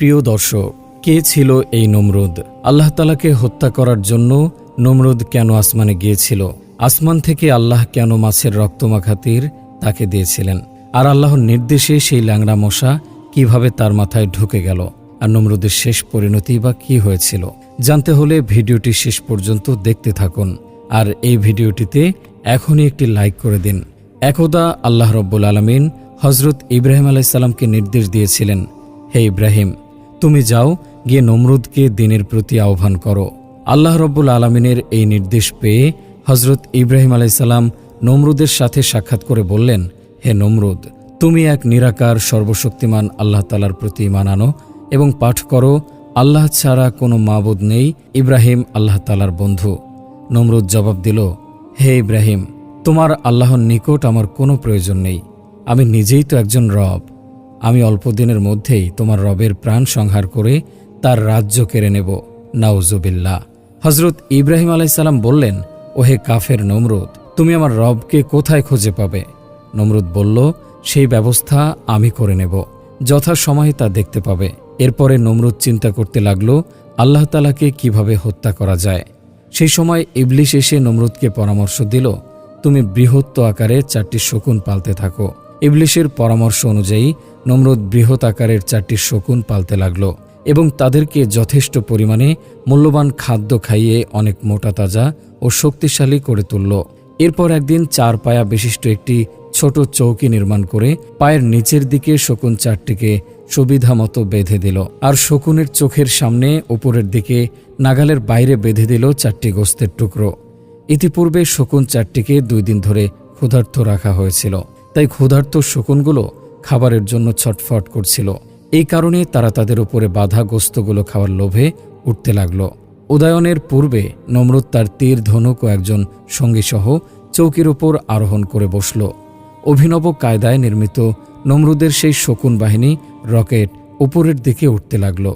প্রিয় দর্শক, কে ছিল এই নমরুদ? আল্লাহ তালাকে হত্যা করার জন্য নমরুদ কেন আসমানে গিয়েছিল? আসমান থেকে আল্লাহ কেন মাছের রক্তমাখা তীর তাকে দিয়েছিলেন? আর আল্লাহর নির্দেশে সেই ল্যাংড়া মশা কীভাবে তার মাথায় ঢুকে গেল? আর নমরুদের শেষ পরিণতি বা কি হয়েছিল? জানতে হলে ভিডিওটি শেষ পর্যন্ত দেখতে থাকুন। আর এই ভিডিওটিতে এখনই একটি লাইক করে দিন। একদা আল্লাহ রব্বুল আলমিন হজরত ইব্রাহিম আলাইসাল্লামকে নির্দেশ দিয়েছিলেন, হে ইব্রাহিম তুমি যাও, গিয়ে নমরুদকে দিনের প্রতি আহ্বান করো। আল্লাহ রব্বুল আলমিনের এই নির্দেশ পেয়ে হজরত ইব্রাহিম আলাইসাল্লাম নমরুদের সাথে সাক্ষাৎ করে বললেন, হে নমরুদ, তুমি এক নিরাকার, সর্বশক্তিমান আল্লাহ তালার প্রতি মানানো এবং পাঠ করো, আল্লাহ ছাড়া কোনো মাবুদ নেই, ইব্রাহিম আল্লাহ তালার বন্ধু। নমরুদ জবাব দিল, হে ইব্রাহিম, তোমার আল্লাহর নিকট আমার কোনো প্রয়োজন নেই। আমি নিজেই তো একজন রব। আমি অল্প দিনের মধ্যেই তোমার রবের প্রাণ সংহার করে তার রাজ্য কেড়ে নেব। নাউজুবিল্লা হজরত ইব্রাহিম আলাইসাল্লাম বললেন, ওহে কাফের নমরুদ, তুমি আমার রবকে কোথায় খুঁজে পাবে? নমরুদ বলল, সেই ব্যবস্থা আমি করে নেব যথা সময়ে তা দেখতে পাবে। এরপরে নমরুদ চিন্তা করতে লাগল, আল্লাহ তালাকে কীভাবে হত্যা করা যায়? সেই সময় ইবলিশ এসে নমরুদকে পরামর্শ দিল, তুমি বৃহত্ত আকারে চারটি শকুন পালতে থাকো। ইবলিশের পরামর্শ অনুযায়ী নমরুদ বৃহৎ আকারের চারটি শকুন পালতে লাগল এবং তাদেরকে যথেষ্ট পরিমাণে মূল্যবান খাদ্য খাইয়ে অনেক মোটা তাজা ও শক্তিশালী করে তুলল। এরপর একদিন চার পায়া বিশিষ্ট একটি ছোট চৌকি নির্মাণ করে পায়ের নিচের দিকে শকুন চারটিকে সুবিধা মতো বেঁধে দিল আর শকুনের চোখের সামনে উপরের দিকে নাগালের বাইরে বেঁধে দিল চারটি গোস্তের টুকরো। ইতিপূর্বে শকুন চারটিকে দুই দিন ধরে ক্ষুধার্ত রাখা হয়েছিল। তাই ক্ষুধার্ত শকুনগুলো খাবারের জন্য ছটফট করছিল। এই কারণে তারা তাদের উপরে বাধা গোস্তগুলো খাওয়ার লোভে উঠতে লাগল। উদয়নের পূর্বে নমরুদ তার তীর ধনুক ও একজন সঙ্গীসহ চৌকির উপর আরোহণ করে বসল। অভিনব কায়দায় নির্মিত নমরুদের সেই শকুন বাহিনী রকেট উপরের দিকে উঠতে লাগল।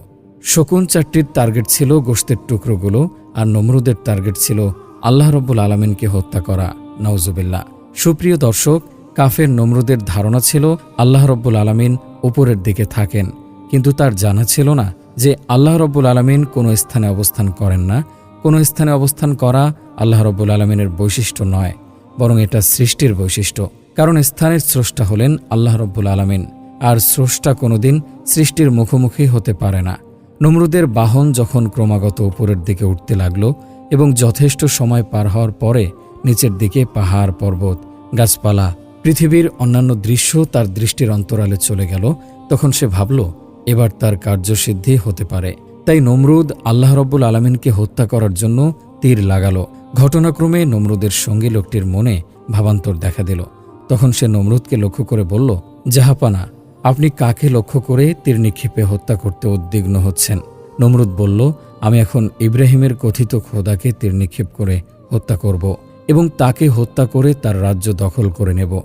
শকুন চারটির টার্গেট ছিল গোস্তের টুকরোগুলো আর নমরুদের টার্গেট ছিল আল্লাহ রব্বুল আলমিনকে হত্যা করা। নওজুবিল্লা সুপ্রিয় দর্শক কাফের নমরুদের ধারণা ছিল আল্লাহ রব্বুল আলমিন উপরের দিকে থাকেন। কিন্তু তার জানা ছিল না যে আল্লাহ রব্বুল আলমিন কোনো স্থানে অবস্থান করেন না। কোনো স্থানে অবস্থান করা আল্লাহ রব্বুল আলমিনের বৈশিষ্ট্য নয়, বরং এটা সৃষ্টির বৈশিষ্ট্য। কারণ স্থানের স্রষ্টা হলেন আল্লাহ রব্বুল আলমিন, আর স্রষ্টা কোনোদিন সৃষ্টির মুখোমুখি হতে পারে না। নমরুদের বাহন যখন ক্রমাগত উপরের দিকে উঠতে লাগল এবং যথেষ্ট সময় পার হওয়ার পরে নিচের দিকে পাহাড়, পর্বত, গাছপালা পৃথিবীর অন্যান্য দৃশ্য তার দৃষ্টির অন্তরালে চলে গেল, তখন সে ভাবল, এবার তার কার্যসিদ্ধি হতে পারে। তাই নমরুদ আল্লাহ রব্বুল আলমিনকে হত্যা করার জন্য তীর লাগালো। ঘটনাক্রমে নমরুদের সঙ্গী লোকটির মনে ভাবান্তর দেখা দিল। তখন সে নমরুদকে লক্ষ্য করে বলল, জাহাপানা, আপনি কাকে লক্ষ্য করে তীর নিক্ষেপে হত্যা করতে উদ্বিগ্ন হচ্ছেন? নমরুদ বলল, আমি এখন ইব্রাহিমের কথিত খোদাকে তীর নিক্ষেপ করে হত্যা করব এবং তাকে হত্যা করে তার রাজ্য দখল করে নেব।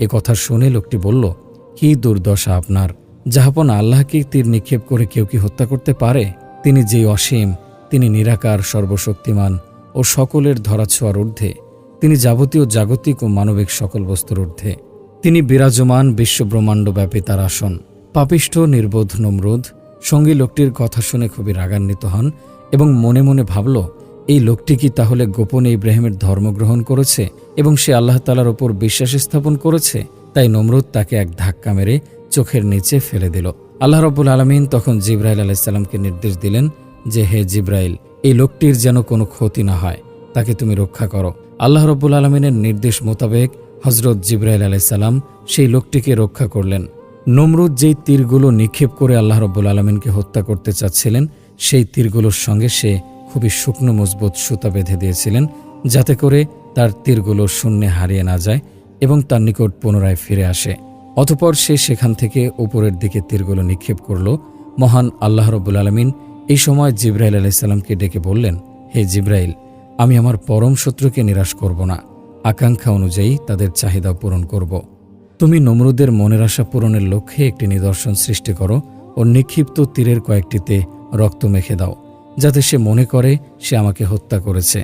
এ কথা শুনে লোকটি বলল, কি দুর্দশা আপনার। জাহাপন আল্লাহকে তীর নিক্ষেপ করে কেউ কি হত্যা করতে পারে? তিনি যে অসীম, তিনি নিরাকার, সর্বশক্তিমান ও সকলের ধরাছোঁয়ার ঊর্ধ্বে। তিনি যাবতীয় জাগতিক ও মানবিক সকল বস্তুর ঊর্ধ্বে। তিনি বিরাজমান বিশ্বব্রহ্মাণ্ড ব্যাপী তার আসন। পাপিষ্ঠ, নির্বোধ, নমরুদ। সঙ্গী লোকটির কথা শুনে খুবই রাগান্বিত হন এবং মনে মনে ভাবল এই লোকটি কি তাহলে গোপনে ইব্রাহিমের ধর্ম গ্রহণ করেছে এবং সে আল্লাহ তালার ওপর বিশ্বাস স্থাপন করেছে? তাই নমরুদ তাকে এক ধাক্কা মেরে চোখের নিচে ফেলে দিল। আল্লাহ রব্বুল আলমিন তখন জিব্রাইল আলাইসাল্লামকে নির্দেশ দিলেন যে, হে জিব্রাইল, এই লোকটির যেন কোনো ক্ষতি না হয়, তাকে তুমি রক্ষা করো। আল্লাহ রব্বুল আলমিনের নির্দেশ মোতাবেক হজরত জিব্রাইল আলাইসাল্লাম সেই লোকটিকে রক্ষা করলেন। নমরুদ যেই তীরগুলো নিক্ষেপ করে আল্লাহ রব্বুল আলমিনকে হত্যা করতে চাচ্ছিলেন, সেই তীরগুলোর সঙ্গে সে খুবই শুকনো মজবুত সুতা বেঁধে দিয়েছিলেন, যাতে করে তার তীরগুলো শূন্যে হারিয়ে না যায় এবং তার নিকট পুনরায় ফিরে আসে। অতপর সে সেখান থেকে উপরের দিকে তীরগুলো নিক্ষেপ করল। মহান আল্লাহ রব্বুল আলমিন এই সময় জিব্রাইল আলাইসাল্লামকে ডেকে বললেন, হে জিব্রাইল, আমি আমার পরম শত্রুকে নিরাশ করব না। আকাঙ্ক্ষা অনুযায়ী তাদের চাহিদা পূরণ করব। তুমি নমরুদের মনের আশা পূরণের লক্ষ্যে একটি নিদর্শন সৃষ্টি করো ও নিক্ষিপ্ত তীরের কয়েকটিতে রক্ত মেখে দাও। যাতে সে মনে করে সে আমাকে হত্যা করেছে।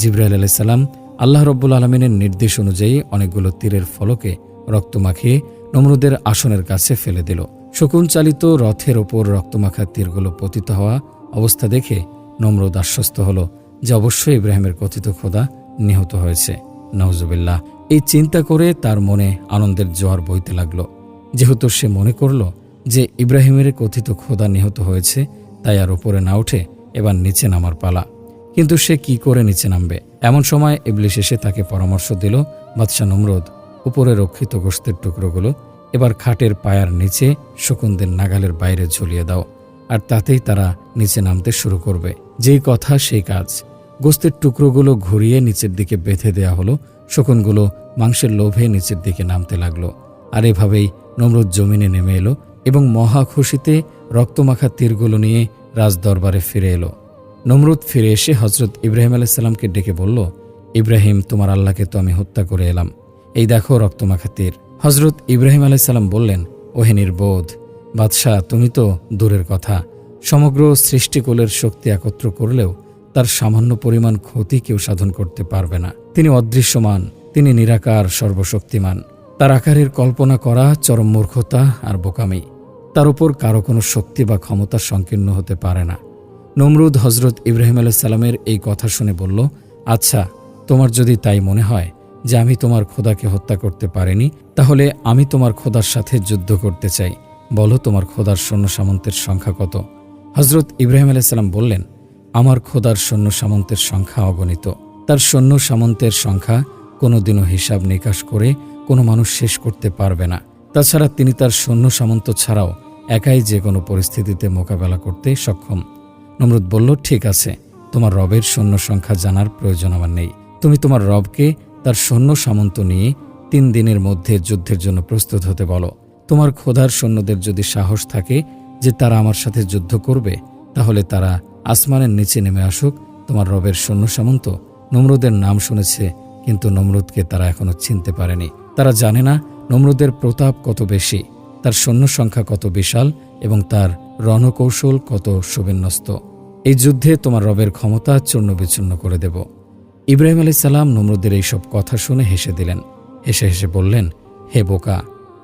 জিব্রাইল আলাইসাল্লাম আল্লাহ রব্বুল আলমিনের নির্দেশ অনুযায়ী অনেকগুলো তীরের ফলকে রক্ত মাখিয়ে নমরুদের আসনের কাছে ফেলে দিল। শকুনচালিত রথের ওপর রক্তমাখা তীরগুলো পতিত হওয়া অবস্থা দেখে নমরুদ আশ্বস্ত হল যে অবশ্যই ইব্রাহিমের কথিত খোদা নিহত হয়েছে। নওজুবিল্লাহ এই চিন্তা করে তার মনে আনন্দের জোয়ার বইতে লাগল। যেহেতু সে মনে করল যে ইব্রাহিমের কথিত খোদা নিহত হয়েছে, তাই আর ওপরে না উঠে এবার নিচে নামার পালা। কিন্তু সে কি করে নিচে নামবে? এমন সময় ইবলিশ এসে তাকে পরামর্শ দিল, বাদশাহ নমরুদ, উপরে রক্ষিত গোস্তের টুকরোগুলো, এবার খাটের পায়ার নিচে শকুনদের নাগালের বাইরে ঝুলিয়ে দাও, আর তাতেই তারা নিচে নামতে শুরু করবে। যেই কথা, সেই কাজ। গোস্তের টুকরোগুলো ঘুরিয়ে নিচের দিকে বেঁধে দেয়া হলো, শকুনগুলো মাংসের লোভে নিচের দিকে নামতে লাগল, আর এভাবেই নমরুদ জমিনে নেমে এলো এবং মহা খুশিতে রক্তমাখা তীরগুলো নিয়ে রাজদরবারে ফিরে এলো। নমরুদ ফিরে এসে হজরত ইব্রাহিম আলাইসাল্লামকে ডেকে বলল, ইব্রাহিম, তোমার আল্লাহকে তো আমি হত্যা করে এলাম। এই দেখো রক্তমাখা তীর হজরত ইব্রাহিম আলাইসাল্লাম বললেন, ওহে নির্বোধ, বাদশাহ, তুমি তো দূরের কথা। সমগ্র সৃষ্টিকুলের শক্তি একত্র করলেও তার সামান্য পরিমাণ ক্ষতি কেউ সাধন করতে পারবে না। তিনি অদৃশ্যমান, তিনি নিরাকার, সর্বশক্তিমান। তার আকারের কল্পনা করা চরম মূর্খতা আর বোকামি। তার উপর কারও কোনো শক্তি বা ক্ষমতা সংকীর্ণ হতে পারে না। নমরুদ হজরত ইব্রাহিম আলাইসাল্লামের এই কথা শুনে বলল আচ্ছা তোমার যদি তাই মনে হয় যে আমি তোমার খোদাকে হত্যা করতে পারিনি, তাহলে আমি তোমার খোদার সাথে যুদ্ধ করতে চাই। বলো তোমার খোদার সৈন্য সামন্তের সংখ্যা কত? হজরত ইব্রাহিম আলাইসাল্লাম বললেন, আমার খোদার সৈন্য সামন্তের সংখ্যা অগণিত। তার সৈন্য সামন্তের সংখ্যা কোনোদিনও হিসাব নিকাশ করে কোনো মানুষ শেষ করতে পারবে না। তাছাড়া তিনি তার সৈন্য সামন্ত ছাড়াও একাই যে কোনো পরিস্থিতিতে মোকাবেলা করতে সক্ষম। নমরুদ বলল, ঠিক আছে, তোমার রবের সৈন্য সংখ্যা জানার প্রয়োজন আমার নেই। তুমি তোমার রবকে তার সৈন্য সামন্ত নিয়ে তিন দিনের মধ্যে যুদ্ধের জন্য প্রস্তুত হতে বলো। তোমার খোদার সৈন্যদের যদি সাহস থাকে যে তারা আমার সাথে যুদ্ধ করবে, তাহলে তারা আসমানের নিচে নেমে আসুক, তোমার রবের সৈন্য সামন্ত। নমরুদের নাম শুনেছে, কিন্তু নমরুদকে তারা এখনও চিনতে পারেনি। তারা জানে না নমরুদের প্রতাপ কত বেশি। তার সৈন্য সংখ্যা কত বিশাল এবং তার রণকৌশল কত সুবিন্যস্ত। এই যুদ্ধে তোমার রবের ক্ষমতা চূর্ণ বিচূর্ণ করে দেব। ইব্রাহিম আলি সাল্লাম নমরুদের এইসব কথা শুনে হেসে দিলেন। হেসে হেসে বললেন, হে বোকা,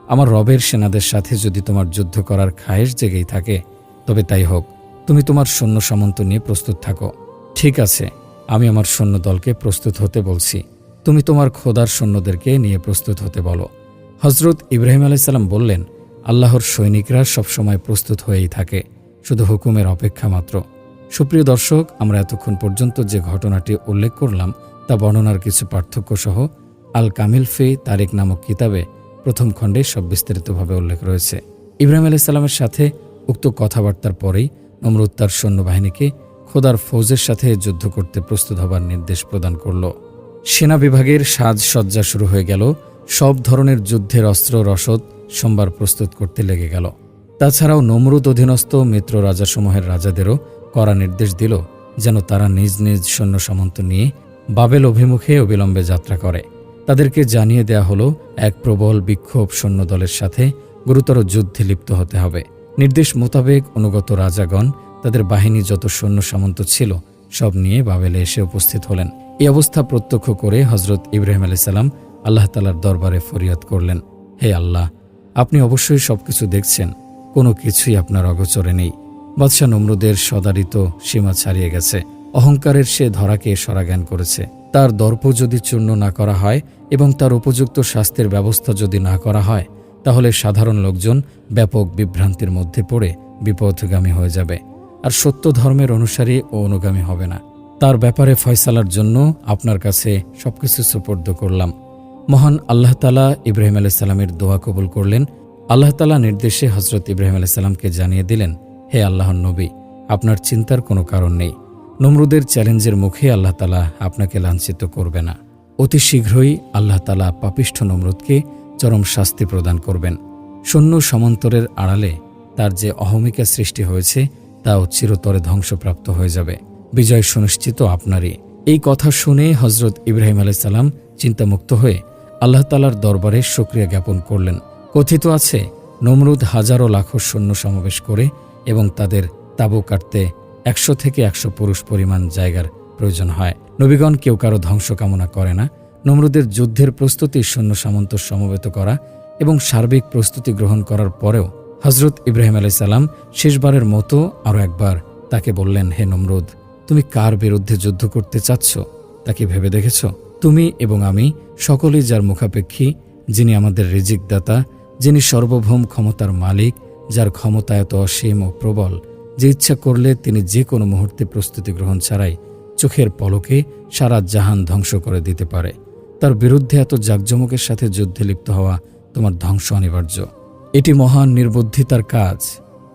আমার রবের সেনাদের সাথে যদি তোমার যুদ্ধ করার খায়েশ জেগেই থাকে, তবে তাই হোক, তুমি তোমার সৈন্য সামন্ত নিয়ে প্রস্তুত থাকো। ঠিক আছে, আমি আমার সৈন্য দলকে প্রস্তুত হতে বলছি। তুমি তোমার খোদার সৈন্যদেরকে নিয়ে প্রস্তুত হতে বলো। হজরত ইব্রাহিম আলাইসাল্লাম বললেন আল্লাহর সৈনিকরা সবসময় প্রস্তুত হয়েই থাকে, শুধু হুকুমের অপেক্ষা মাত্র। সুপ্রিয় দর্শক, আমরা এতক্ষণ পর্যন্ত যে ঘটনাটি উল্লেখ করলাম, তা বর্ণনার কিছু পার্থক্য সহ আল কামিল ফে তারিক নামক কিতাবে প্রথম খণ্ডে সব বিস্তারিতভাবে উল্লেখ রয়েছে। ইব্রাহিম আলাইসাল্লামের সাথে উক্ত কথাবার্তার পরেই নমরুদ তার সৈন্যবাহিনীকে খোদার ফৌজের সাথে যুদ্ধ করতে প্রস্তুত হবার নির্দেশ প্রদান করল। সেনা বিভাগের সাজসজ্জা শুরু হয়ে গেল। সব ধরনের যুদ্ধের অস্ত্র, রসদ সোমবার প্রস্তুত করতে লেগে গেল। তাছাড়াও নমরুদ অধীনস্থ মিত্র রাজাসমূহের রাজাদেরও করা নির্দেশ দিল যেন তারা নিজ নিজ সৈন্য সামন্ত নিয়ে বাবেল অভিমুখে অবিলম্বে যাত্রা করে। তাদেরকে জানিয়ে দেয়া হলো, এক প্রবল বিক্ষোভ সৈন্যদলের সাথে গুরুতর যুদ্ধে লিপ্ত হতে হবে। নির্দেশ মোতাবেক অনুগত রাজাগণ তাদের বাহিনী যত সৈন্য সামন্ত ছিল সব নিয়ে বাবেলে এসে উপস্থিত হলেন। এই অবস্থা প্রত্যক্ষ করে হজরত ইব্রাহিম আলাইসাল্লাম আল্লাহ তালার দরবারে ফরিয়াদ করলেন। হে আল্লাহ আপনি অবশ্যই সবকিছু দেখছেন। কোনো কিছুই আপনার অগোচরে নেই। বাদশাহ নমরুদের সদারিত সীমা ছাড়িয়ে গেছে। অহংকারের সে ধরাকে সরাজ্ঞান করেছে। তার দর্প যদি চূর্ণ না করা হয় এবং তার উপযুক্ত স্বাস্থ্যের ব্যবস্থা যদি না করা হয়, তাহলে সাধারণ লোকজন ব্যাপক বিভ্রান্তির মধ্যে পড়ে বিপথগামী হয়ে যাবে। আর সত্য ধর্মের অনুসারী ও অনুগামী হবে না। তার ব্যাপারে ফয়সালার জন্য আপনার কাছে সবকিছু সুপর্দ করলাম। মহান আল্লাহ তালা ইব্রাহিম আলাইসাল্লামের দোয়া কবুল করলেন। আল্লাহ তালা নির্দেশে হজরত ইব্রাহিম আলাইসাল্লামকে জানিয়ে দিলেন, হে আল্লাহর নবী, আপনার চিন্তার কোনো কারণ নেই। নমরুদের চ্যালেঞ্জের মুখে আল্লাহ তালা আপনাকে লাঞ্ছিত করবে না। অতি শীঘ্রই আল্লাহ তালা পাপিষ্ঠ নমরুদকে চরম শাস্তি প্রদান করবেন। সৈন্য সমান্তরের আড়ালে তার যে অহমিকা সৃষ্টি হয়েছে, তাও চিরতরে ধ্বংসপ্রাপ্ত হয়ে যাবে। বিজয় সুনিশ্চিত আপনারই। এই কথা শুনে হজরত ইব্রাহিম আলাইসাল্লাম চিন্তামুক্ত হয়ে আল্লাহ তালার দরবারে সক্রিয়া জ্ঞাপন করলেন। কথিত আছে, নমরুদ হাজারো লাখো সৈন্য সমাবেশ করে এবং তাদের তাবু কাটতে একশো থেকে একশো পুরুষ পরিমাণ জায়গার প্রয়োজন হয়। নবীগণ কেউ কারও ধ্বংস কামনা করে না। নমরুদের যুদ্ধের প্রস্তুতি সৈন্য সামন্ত সমবেত করা এবং সার্বিক প্রস্তুতি গ্রহণ করার পরেও হজরত ইব্রাহিম আলাইসাল্লাম শেষবারের মতো আরও একবার তাকে বললেন, হে নমরুদ, তুমি কার বিরুদ্ধে যুদ্ধ করতে চাচ্ছ? তাকে ভেবে দেখেছ? তুমি এবং আমি সকলেই যার মুখাপেক্ষী, যিনি আমাদের রিজিক দাতা যিনি সর্বভৌম ক্ষমতার মালিক, যার ক্ষমতা এত অসীম ও প্রবল যে ইচ্ছা করলে তিনি যে কোনো মুহূর্তে প্রস্তুতি গ্রহণ ছাড়াই চোখের পলকে সারা জাহান ধ্বংস করে দিতে পারে। তার বিরুদ্ধে এত জাকজমকের সাথে যুদ্ধে লিপ্ত হওয়া তোমার ধ্বংস অনিবার্য। এটি মহান নির্বুদ্ধিতার কাজ।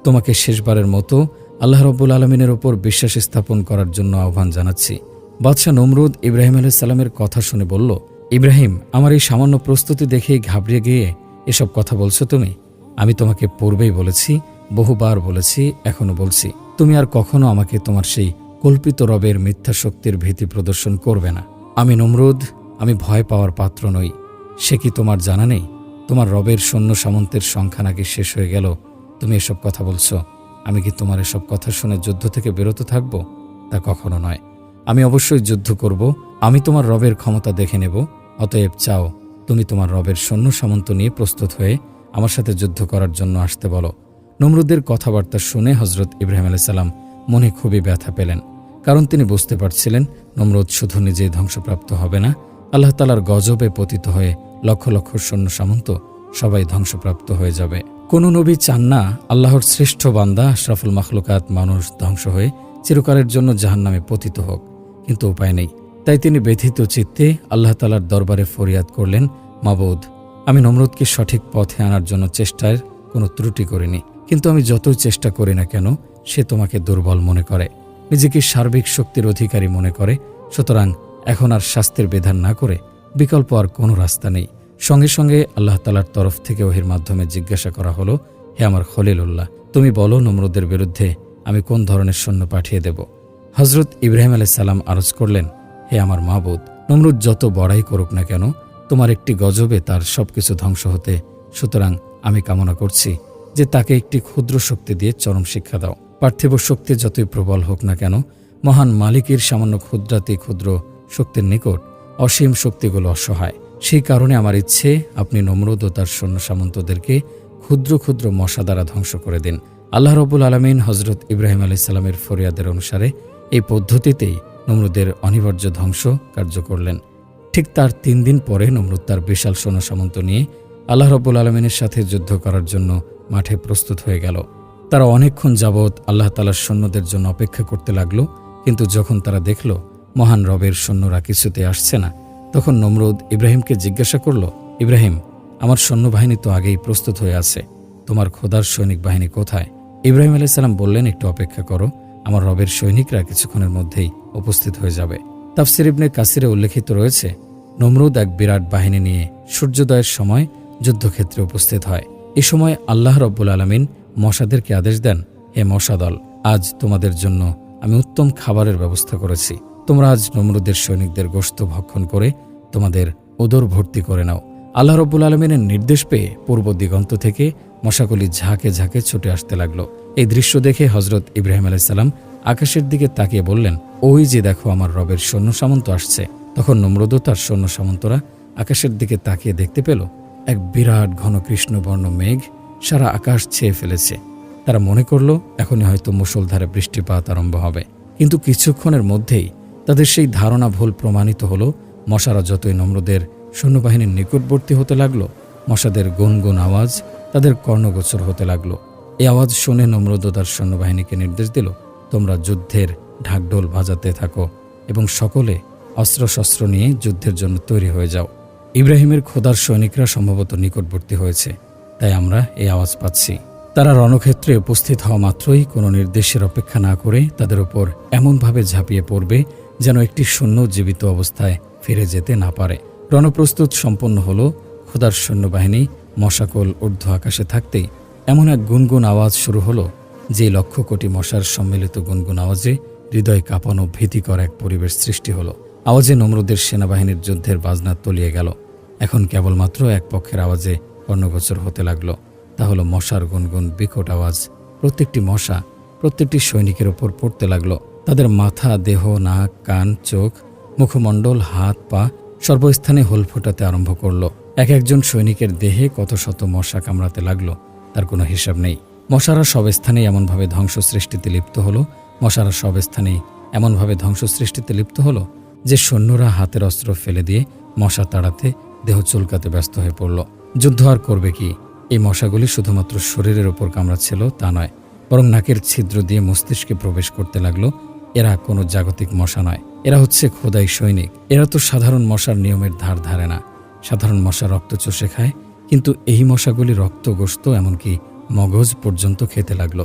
তোমাকে শেষবারের মতো আল্লাহ রব্বুল আলমিনের ওপর বিশ্বাস স্থাপন করার জন্য আহ্বান জানাচ্ছি। বাদশাহ নমরুদ ইব্রাহিম আলাইসাল্লামের কথা শুনে বলল, ইব্রাহিম, আমার এই সামান্য প্রস্তুতি দেখেই ঘাবড়ে গিয়ে এসব কথা বলছো তুমি? আমি তোমাকে পূর্বেই বলেছি, বহুবার বলেছি, এখনও বলছি। তুমি আর কখনো আমাকে তোমার সেই কল্পিত রবের মিথ্যা শক্তির ভীতি প্রদর্শন করবে না। আমি নমরুদ, আমি ভয় পাওয়ার পাত্র নই। সে কি তোমার জানা নেই? তোমার রবের সৈন্য সামন্তের সংখ্যা নাকি শেষ হয়ে গেল? তুমি এসব কথা বলছো। আমি কি তোমার এসব কথা শুনে যুদ্ধ থেকে বিরত থাকব? তা কখনো নয়। আমি অবশ্যই যুদ্ধ করব। আমি তোমার রবের ক্ষমতা দেখে নেব। অতএব চাও, তুমি তোমার রবের সৈন্য সামন্ত নিয়ে প্রস্তুত হয়ে আমার সাথে যুদ্ধ করার জন্য আসতে বলো। নমরুদের কথাবার্তা শুনে হজরত ইব্রাহিম আলাইসাল্লাম মনে খুবই ব্যথা পেলেন, কারণ তিনি বুঝতে পারছিলেন নমরুদ শুধু নিজেই ধ্বংসপ্রাপ্ত হবে না, আল্লাহ তালার গজবে পতিত হয়ে লক্ষ লক্ষ সৈন্য সামন্ত সবাই ধ্বংসপ্রাপ্ত হয়ে যাবে। কোনো নবী চান না আল্লাহর শ্রেষ্ঠ বান্দা আশরাফুল মাখলুকাত মানুষ ধ্বংস হয়ে চিরকালের জন্য জাহান্নামে পতিত হোক। কিন্তু উপায় নেই। তাই তিনি ব্যথিত চিত্তে আল্লাহ তালার দরবারে ফরিয়াদ করলেন, মাবুদ, আমি নমরুদকে সঠিক পথে আনার জন্য চেষ্টার কোনো ত্রুটি করিনি। কিন্তু আমি যতই চেষ্টা করি না কেন, সে তোমাকে দুর্বল মনে করে। নিজেকে সার্বিক শক্তির অধিকারী মনে করে। সুতরাং এখন আর শাস্তির বিধান না করে বিকল্প আর কোনো রাস্তা নেই। সঙ্গে সঙ্গে আল্লাহ তালার তরফ থেকে ওহির মাধ্যমে জিজ্ঞাসা করা হলো, হে আমার খলিলুল্লাহ, তুমি বলো নমরুদের বিরুদ্ধে আমি কোন ধরনের সৈন্য পাঠিয়ে দেব? হজরত ইব্রাহিম আলাইসাল্লাম আরজ করলেন, হে আমার মাহবুদ নমরুদ যত বড়াই করুক না কেন, তোমার একটি গজবে তার সবকিছু ধ্বংস হতে, সুতরাং আমি কামনা করছি যে তাকে একটি ক্ষুদ্র শক্তি দিয়ে চরম শিক্ষা দাও। পার্থিব শক্তি যতই প্রবল হোক না কেন, মহান মালিকের সামান্য ক্ষুদ্রাতি ক্ষুদ্র শক্তির নিকট অসীম শক্তিগুলো অসহায়। সেই কারণে আমার ইচ্ছে, আপনি নমরুদ ও তার সৈন্য সামন্তদেরকে ক্ষুদ্র ক্ষুদ্র মশা দ্বারা ধ্বংস করে দিন। আল্লাহ রবুল আলমিন হজরত ইব্রাহিম আলাইসাল্লামের ফরিয়াদের অনুসারে এই পদ্ধতিতেই নমরুদের অনিবার্য ধ্বংস কার্য করলেন। ঠিক তার তিন দিন পরে নমরুদ তার বিশাল সৈন্য সামন্ত নিয়ে আল্লাহ রব্বুল আলমিনের সাথে যুদ্ধ করার জন্য মাঠে প্রস্তুত হয়ে গেল। তারা অনেকক্ষণ যাবৎ আল্লাহ তালার সৈন্যদের জন্য অপেক্ষা করতে লাগল, কিন্তু যখন তারা দেখল মহান রবের সৈন্যরা কিছুতে আসছে না, তখন নমরুদ ইব্রাহিমকে জিজ্ঞাসা করল, ইব্রাহিম, আমার সৈন্যবাহিনী তো আগেই প্রস্তুত হয়ে আছে, তোমার খোদার সৈনিক বাহিনী কোথায়? ইব্রাহিম আলাইসাল্লাম বললেন, একটু অপেক্ষা করো। আমার রবের সৈনিকরা কিছুক্ষণের মধ্যেই উপস্থিত হয়ে যাবে। তাফসির ইবনে কাসিরে উল্লেখিত রয়েছে, নমরুদ এক বিরাট বাহিনী নিয়ে সূর্যোদয়ের সময় যুদ্ধক্ষেত্রে উপস্থিত হয়। এ সময় আল্লাহ রব্বুল আলমিন মশাদেরকে আদেশ দেন, হে মশাদল, আজ তোমাদের জন্য আমি উত্তম খাবারের ব্যবস্থা করেছি। তোমরা আজ নমরুদের সৈনিকদের গোস্ত ভক্ষণ করে তোমাদের ওদর ভর্তি করে নাও। আল্লাহ রব্বুল আলমিনের নির্দেশ পেয়ে পূর্ব দিগন্ত থেকে মশাগুলি ঝাঁকে ঝাঁকে ছুটে আসতে লাগল। এই দৃশ্য দেখে হজরত ইব্রাহিম আলাইসাল্লাম আকাশের দিকে তাকিয়ে বললেন, ওই যে দেখো আমার রবের সৈন্য সামন্ত আসছে। তখন নম্রদ তার সৈন্য সামন্তরা আকাশের দিকে তাকিয়ে দেখতে পেল, এক বিরাট ঘন কৃষ্ণবর্ণ মেঘ সারা আকাশ ছেয়ে ফেলেছে। তারা মনে করল, এখনই হয়তো মুসলধারে বৃষ্টিপাত আরম্ভ হবে। কিন্তু কিছুক্ষণের মধ্যেই তাদের সেই ধারণা ভুল প্রমাণিত হলো, মশারা যতই নম্রদের সৈন্যবাহিনীর নিকটবর্তী হতে লাগল, মশাদের গুনগুন আওয়াজ তাদের কর্ণগোচর হতে লাগল। এই আওয়াজ শুনে নমরুদ তার সৈন্যবাহিনীকে নির্দেশ দিল, তোমরা যুদ্ধের ঢাকঢোল বাজাতে থাকো এবং সকলে অস্ত্রশস্ত্র নিয়ে যুদ্ধের জন্য তৈরি হয়ে যাও। ইব্রাহিমের খোদার সৈনিকরা সম্ভবত নিকটবর্তী হয়েছে, তাই আমরা এই আওয়াজ পাচ্ছি। তারা রণক্ষেত্রে উপস্থিত হওয়া মাত্রই কোনো নির্দেশের অপেক্ষা না করে তাদের ওপর এমনভাবে ঝাঁপিয়ে পড়বে যেন একটি শূন্য জীবিত অবস্থায় ফিরে যেতে না পারে। রণপ্রস্তুত সম্পন্ন হল খোদার সৈন্যবাহিনী মশাকল ঊর্ধ্ব আকাশে থাকতেই এমন এক গুনগুন আওয়াজ শুরু হলো, যে লক্ষ কোটি মশার সম্মিলিত গুনগুন আওয়াজে হৃদয় কাঁপানো ভীতিকর এক পরিবেশ সৃষ্টি হলো। আওয়াজে নমরুদের সেনাবাহিনীর যুদ্ধের বাজনা তলিয়ে গেল। এখন কেবলমাত্র এক পক্ষের আওয়াজে কর্ণগোচর হতে লাগল। তা হলো মশার গুনগুন বিকট আওয়াজ। প্রত্যেকটি মশা প্রত্যেকটি সৈনিকের ওপর পড়তে লাগল। তাদের মাথা, দেহ, নাক, কান, চোখ, মুখমণ্ডল, হাত, পা সর্বস্থানে হোল ফোটাতে আরম্ভ করল। এক একজন সৈনিকের দেহে কত শত মশা কামড়াতে লাগল, তার কোনো হিসাব নেই। মশারা সব স্থানেই এমনভাবে ধ্বংস সৃষ্টিতে লিপ্ত হলো। মশারা সব স্থানেই এমনভাবে ধ্বংস সৃষ্টিতে লিপ্ত হলো যে সৈন্যরা হাতের অস্ত্র ফেলে দিয়ে মশা তাড়াতে, দেহ চুলকাতে ব্যস্ত হয়ে পড়ল। যুদ্ধ আর করবে কি? এই মশাগুলি শুধুমাত্র শরীরের ওপর কামড়াচ্ছিল, তা নয়, বরং নাকের ছিদ্র দিয়ে মস্তিষ্কে প্রবেশ করতে লাগল। এরা কোনো জাগতিক মশা নয়, এরা হচ্ছে খোদাই সৈনিক। এরা তো সাধারণ মশার নিয়মের ধার ধারে না। সাধারণ মশা রক্ত চষে খায়, কিন্তু এই মশাগুলি রক্ত গোস্ত এমনকি মগজ পর্যন্ত খেতে লাগল।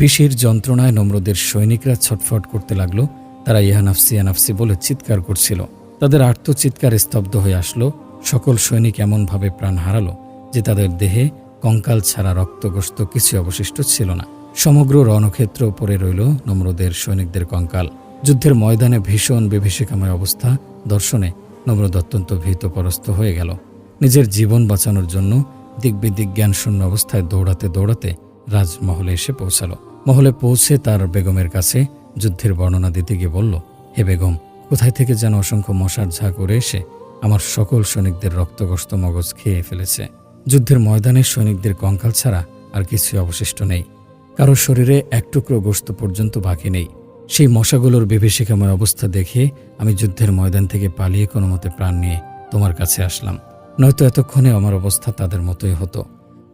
বিষের যন্ত্রণায় নম্রদের সৈনিকরা ছটফট করতে লাগল, তারা ইয়ানাফসি ইয়ানাফসি বলে চিৎকার করছিল। তাদের আর্তচিৎকার স্তব্ধ হয়ে আসলো, সকল সৈনিক এমনভাবে প্রাণ হারালো যে তাদের দেহে কঙ্কাল ছাড়া রক্তগ্রস্ত কিছু অবশিষ্ট ছিল না। সমগ্র রণক্ষেত্র পড়ে রইল নম্রদের সৈনিকদের কঙ্কাল। যুদ্ধের ময়দানে ভীষণ বিভীষিকাময় অবস্থা, দর্শনে নম্রদ অত্যন্ত ভীতপরস্ত হয়ে গেল। নিজের জীবন বাঁচানোর জন্য দিকবিদিক জ্ঞান শূন্য অবস্থায় দৌড়াতে দৌড়াতে রাজমহলে এসে পৌঁছালো। মহলে পৌঁছে তার বেগমের কাছে যুদ্ধের বর্ণনা দিতে গিয়ে বলল, হে বেগম, কোথায় থেকে যেন অসংখ্য মশার ঝাঁক করে এসে আমার সকল সৈনিকদের রক্তগ্রস্ত মগজ খেয়ে ফেলেছে। যুদ্ধের ময়দানে সৈনিকদের কঙ্কাল ছাড়া আর কিছুই অবশিষ্ট নেই। কারও শরীরে এক টুকরো গোস্ত পর্যন্ত বাকি নেই। সেই মশাগুলোর বিভীষিকাময় অবস্থা দেখে আমি যুদ্ধের ময়দান থেকে পালিয়ে কোনো মতে প্রাণ নিয়ে তোমার কাছে আসলাম। নয়তো এতক্ষণে আমার অবস্থা তাদের মতোই হতো।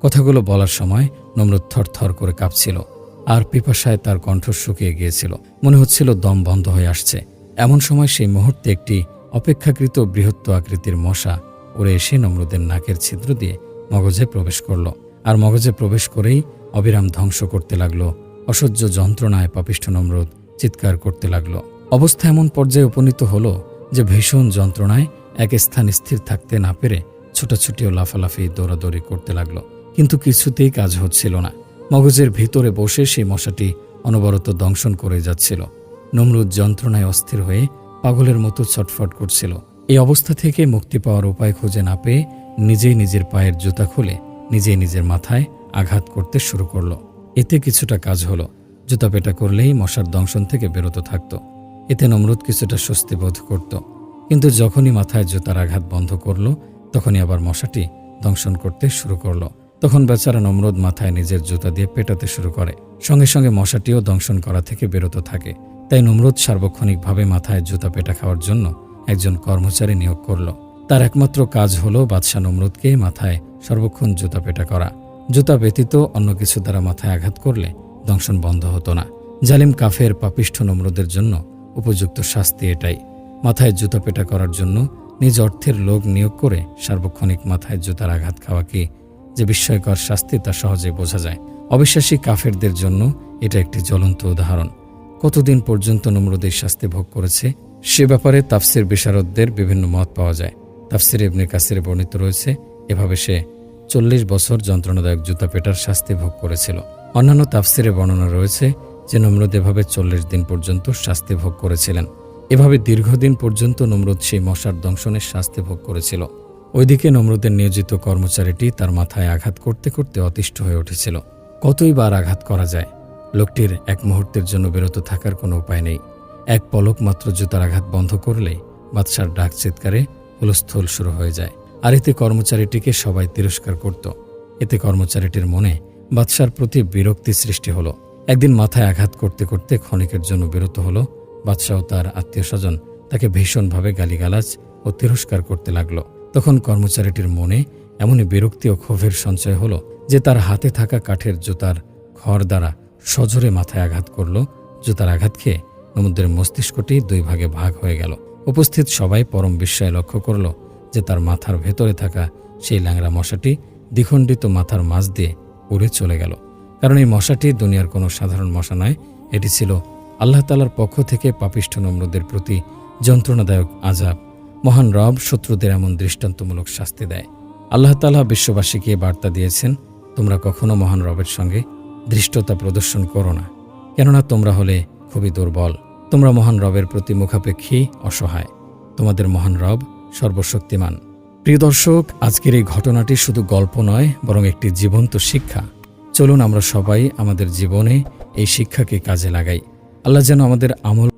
কথাগুলো বলার সময় নম্রত থর থর করে কাঁপছিল আর পিপাসায় তার কণ্ঠ শুকিয়ে গিয়েছিল। মনে হচ্ছিল দম বন্ধ হয়ে আসছে। এমন সময় সেই মুহূর্তে একটি অপেক্ষাকৃত বৃহত্ত আকৃতির মশা উড়ে এসে নম্রদের নাকের ছিদ্র দিয়ে মগজে প্রবেশ করল আর মগজে প্রবেশ করেই অবিরাম ধ্বংস করতে লাগল। অসহ্য যন্ত্রণায় পাপিষ্ঠ নম্রত চিৎকার করতে লাগল। অবস্থা এমন পর্যায়ে উপনীত হলো যে ভীষণ যন্ত্রণায় এক স্থান স্থির থাকতে না পেরে ছোটাছুটি ও লাফালাফি দৌড়াদৌড়ি করতে লাগল। কিন্তু কিছুতেই কাজ হচ্ছিল না। মগজের ভিতরে বসে সেই মশাটি অনবরত দংশন করে যাচ্ছিল। নমরুদ যন্ত্রণায় অস্থির হয়ে পাগলের মতো ছটফট করছিল। এই অবস্থা থেকে মুক্তি পাওয়ার উপায় খুঁজে না পেয়ে নিজেই নিজের পায়ের জুতা খুলে নিজেই নিজের মাথায় আঘাত করতে শুরু করল। এতে কিছুটা কাজ হলো। জুতা পেটা করলেই মশার দংশন থেকে বেরোতে থাকত। এতে নমরুদ কিছুটা স্বস্তি বোধ করত। কিন্তু যখনই মাথায় জুতার আঘাত বন্ধ করল, তখনই আবার মশাটি দংশন করতে শুরু করল। তখন বেচারা নমরুদ মাথায় নিজের জুতা দিয়ে পেটাতে শুরু করে। সঙ্গে সঙ্গে মশাটিও দংশন করা থেকে বেরোতে থাকে। তাই নমরুদ সার্বক্ষণিকভাবে মাথায় জুতা পেটা খাওয়ার জন্য একজন কর্মচারী নিয়োগ করল। তার একমাত্র কাজ হলো বাদশাহ নমরুদকে মাথায় সর্বক্ষণ জুতা পেটা করা। জুতা ব্যতীত অন্য কিছু দ্বারা মাথায় আঘাত করলে দংশন বন্ধ হতো না। জালিম কাফের পাপিষ্ঠ নম্রদের জন্য উপযুক্ত শাস্তি এটাই। মাথায় জুতা পেটা করার জন্য নিজ অর্থের লোক নিয়োগ করে সার্বক্ষণিক মাথায় জুতার আঘাত খাওয়া কি যে বিস্ময়কর শাস্তি তা সহজে বোঝা যায়। অবিশ্বাসী কাফেরদের জন্য এটা একটি জ্বলন্ত উদাহরণ। কতদিন পর্যন্ত নম্রদের শাস্তি ভোগ করেছে? সে ব্যাপারে তাফসির বিশারদদের বিভিন্ন মত পাওয়া যায়। তাফসির ইবনে কাসিরে বর্ণিত রয়েছে, এভাবে সে চল্লিশ বছর যন্ত্রণাদায়ক জুতা পেটার শাস্তি ভোগ করেছিল। অন্যান্য তাফসিরে বর্ণনা রয়েছে যে নমরুদ এভাবে চল্লিশ দিন পর্যন্ত শাস্তি ভোগ করেছিলেন। এভাবে দীর্ঘদিন পর্যন্ত নমরুদ সেই মশার দংশনের শাস্তি ভোগ করেছিল। ওইদিকে নমরুদের নিয়োজিত কর্মচারীটি তার মাথায় আঘাত করতে করতে অতিষ্ঠ হয়ে উঠেছিল। কতই বার আঘাত করা যায়? লোকটির এক মুহূর্তের জন্য বিরত থাকার কোনো উপায় নেই। এক পলক মাত্র জুতার আঘাত বন্ধ করলেই বাদশার ডাক চিৎকারে হুলস্থুল শুরু হয়ে যায়। আর এতে কর্মচারীটিকে সবাই তিরস্কার করত। এতে কর্মচারীটির মনে বাদশার প্রতি বিরক্তি সৃষ্টি হলো। একদিন মাথায় আঘাত করতে করতে ক্ষণিকের জন্য বিরত হলো। বাদশাহ তার আত্মীয় স্বজন তাকে ভীষণভাবে গালিগালাজ ও তিরস্কার করতে লাগল। তখন কর্মচারীটির মনে এমনই বিরক্তি ও ক্ষোভের সঞ্চয় হলো যে তার হাতে থাকা কাঠের জুতার খড় দ্বারা সজোরে মাথায় আঘাত করল। জুতার আঘাত খেয়ে নমুদ্রের মস্তিষ্কটি দুই ভাগে ভাগ হয়ে গেল। উপস্থিত সবাই পরম বিস্ময়ে লক্ষ্য করল যে তার মাথার ভেতরে থাকা সেই ল্যাংড়া মশাটি দ্বিখণ্ডিত মাথার মাঝ দিয়ে উড়ে চলে গেল। কারণ এই মশাটি দুনিয়ার কোনো সাধারণ মশা নয়, এটি ছিল আল্লাহ তালার পক্ষ থেকে পাপিষ্ঠ নম্রদের প্রতি যন্ত্রণাদায়ক আজাব মহান রব শত্রুদের এমন দৃষ্টান্তমূলক শাস্তি দেয়। আল্লাহ তালা বিশ্ববাসীকে বার্তা দিয়েছেন, তোমরা কখনো মহান রবের সঙ্গে ধৃষ্টতা প্রদর্শন করো না, কেননা তোমরা হলে খুবই দুর্বল। তোমরা মহান রবের প্রতি মুখাপেক্ষী, অসহায়। তোমাদের মহান রব সর্বশক্তিমান। প্রিয় দর্শক, আজকের এই ঘটনাটি শুধু গল্প নয়, বরং একটি জীবন্ত শিক্ষা। চলুন আমরা সবাই আমাদের জীবনে এই শিক্ষাকে কাজে লাগাই। আল্লাহ যেন আমাদের আমল